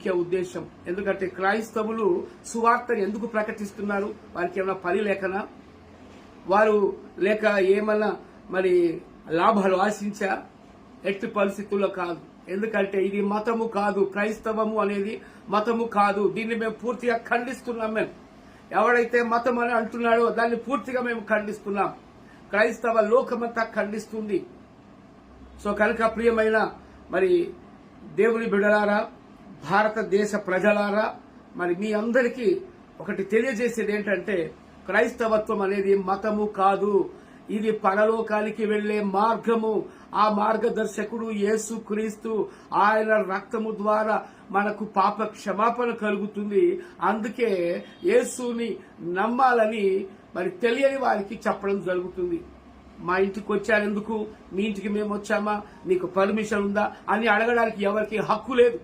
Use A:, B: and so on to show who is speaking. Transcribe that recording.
A: ముఖ్య ఉద్దేశం. ఎందుకంటే క్రైస్తవులు సువార్తను ఎందుకు ప్రకటిస్తున్నారు? వారికి ఏమైనా పని లేకనా? వారు లేక ఏమన్నా మరి లాభాలు ఆశించా? ఎట్టి పరిస్థితుల్లో కాదు. ఎందుకంటే ఇది మతము కాదు క్రైస్తవము అనేది మతము కాదు. దీన్ని మేము పూర్తిగా ఖండిస్తున్నాం మేము. ఎవడైతే మతం అని అంటున్నాడో దాన్ని పూర్తిగా మేము ఖండిస్తున్నాం. క్రైస్తవ లోకమంతా ఖండిస్తుంది. సో కనుక ప్రియమైన మరి దేవుని బిడలారా భారతదేశ ప్రజలారా మరి మీ అందరికీ ఒకటి తెలియజేసేది ఏంటంటే క్రైస్తవత్వం అనేది మతము కాదు. ఇది పరలోకానికి వెళ్ళే మార్గము. ఆ మార్గదర్శకుడు యేసు క్రీస్తు ఆయన రక్తము ద్వారా మనకు పాప క్షమాపణ కలుగుతుంది. అందుకే యేసుని నమ్మాలని మరి తెలియని వారికి చెప్పడం జరుగుతుంది. మా ఇంటికి వచ్చారు ఎందుకు మీ ఇంటికి మేము వచ్చామా? నీకు పర్మిషన్ ఉందా? అని అడగడానికి ఎవరికి హక్కు లేదు.